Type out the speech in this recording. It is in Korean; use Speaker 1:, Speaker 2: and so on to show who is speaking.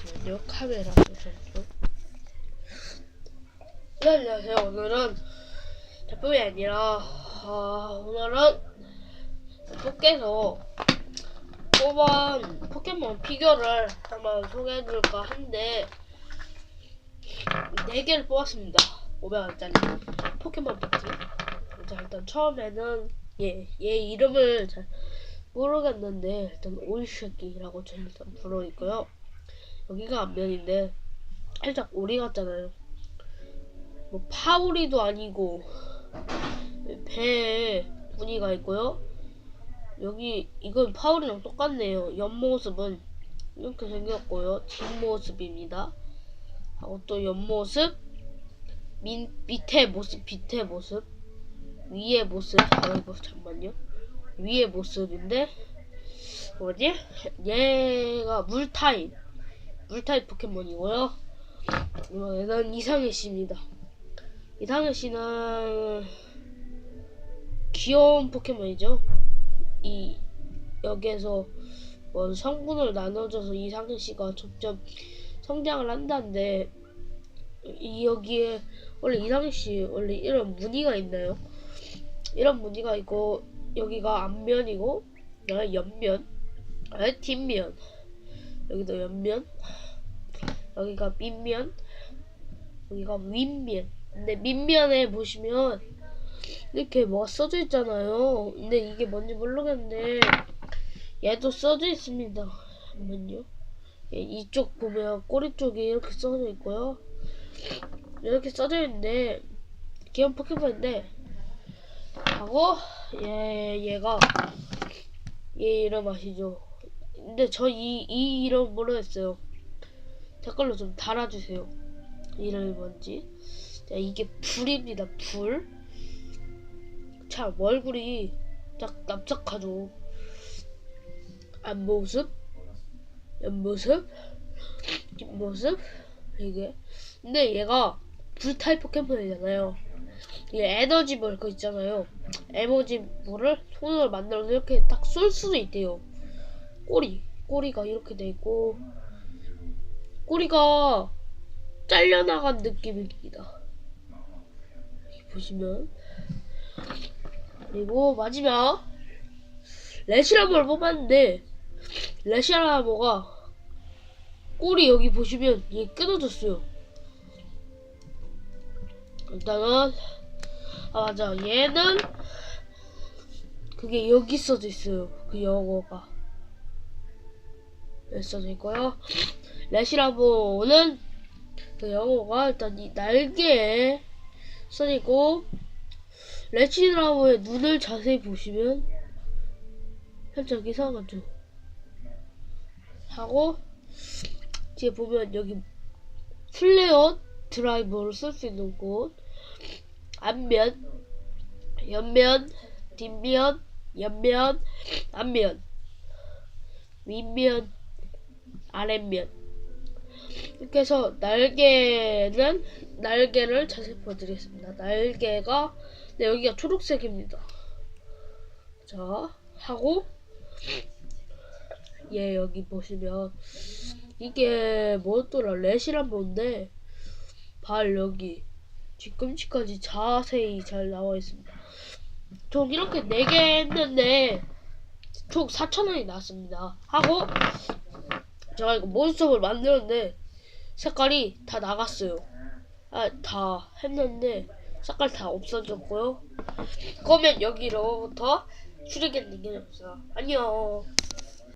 Speaker 1: 잠시만요. 카메라 조정 좀. 네, 안녕하세요. 오늘은 제품이 아니라 아, 오늘은 포켓에서 뽑은 포켓몬 피규어를 한번 소개해줄까 하는데 4개를 뽑았습니다. 500원짜리 포켓몬 패키. 자 일단 처음에는 얘, 얘 이름을 잘 모르겠는데 일단 오이쉐끼라고 저는 부르고 있고요. 여기가 앞면인데 살짝 오리 같잖아요. 뭐 파우리도 아니고 배에 무늬가 있고요. 여기 이건 파우리랑 똑같네요. 옆모습은 이렇게 생겼고요. 뒷모습입니다. 하고 또 옆모습 민, 밑에 모습 밑에 모습 위에 모습 아이고 잠만요. 위에 모습인데 뭐지? 얘가 물타입 물타입 포켓몬이고요. 어, 얘는 이상해 씨입니다. 이상해 씨는 귀여운 포켓몬이죠. 이 여기에서 뭐 성분을 나눠줘서 이상해 씨가 점점 성장을 한다는데 이 여기에 원래 이상해 씨 원래 이런 무늬가 있나요? 이런 무늬가 있고 여기가 앞면이고 여기 옆면 여기 뒷면 여기도 옆면 여기가 밑면 여기가 윗면. 근데 밑면에 보시면 이렇게 뭐가 써져 있잖아요. 근데 이게 뭔지 모르겠는데 얘도 써져 있습니다. 잠깐만요. 예, 이쪽 보면 꼬리 쪽에 이렇게 써져 있고요. 이렇게 써져 있는데 귀여운 포켓몬인데 하고 얘 얘가 얘 이름 아시죠? 근데 저 이 이 이름 모르겠어요. 댓글로 좀 달아주세요. 이름이 뭔지. 자, 이게 불입니다. 불. 참 얼굴이 딱 납작하죠. 앞모습, 옆모습, 뒷모습 이게. 근데 얘가 불 타입 포켓몬이잖아요. 이게 에너지볼 그 있잖아요. 에너지 볼을 손으로 만들어서 이렇게 딱 쏠 수도 있대요. 꼬리, 꼬리가 이렇게 돼 있고 꼬리가 잘려나간 느낌입니다. 보시면. 그리고 마지막. 레시라모를 뽑았는데 레시라모가 꼬리 여기 보시면 얘 끊어졌어요. 일단은 아 맞아. 얘는 그게 여기 써져 있어요. 그 영어가 써져 있고요. 레시라보는 그 영어가 일단 이 날개에 써져 있고 레시라보의 눈을 자세히 보시면 살짝 이상하죠? 하고 뒤에 보면 여기 플레어 드라이버를 쓸수 있는 곳. 앞면, 옆면, 뒷면, 옆면, 앞면, 윗면, 아랫면. 이렇게 해서 날개는 날개를 자세히 보여드리겠습니다. 날개가 네, 여기가 초록색입니다. 자 하고 얘 여기 보시면 이게 뭐였더라 렛이란 뭔데 발 여기 뒤꿈치까지 자세히 잘 나와 있습니다. 총 이렇게 4개 했는데 총 4,000원이 나왔습니다. 하고 제가 이거 몬스터볼 만들었는데 색깔이 다 나갔어요. 아, 다 했는데 색깔 다 없어졌고요. 그러면 여기로부터 슈리겐 능력이 없어요. 안녕.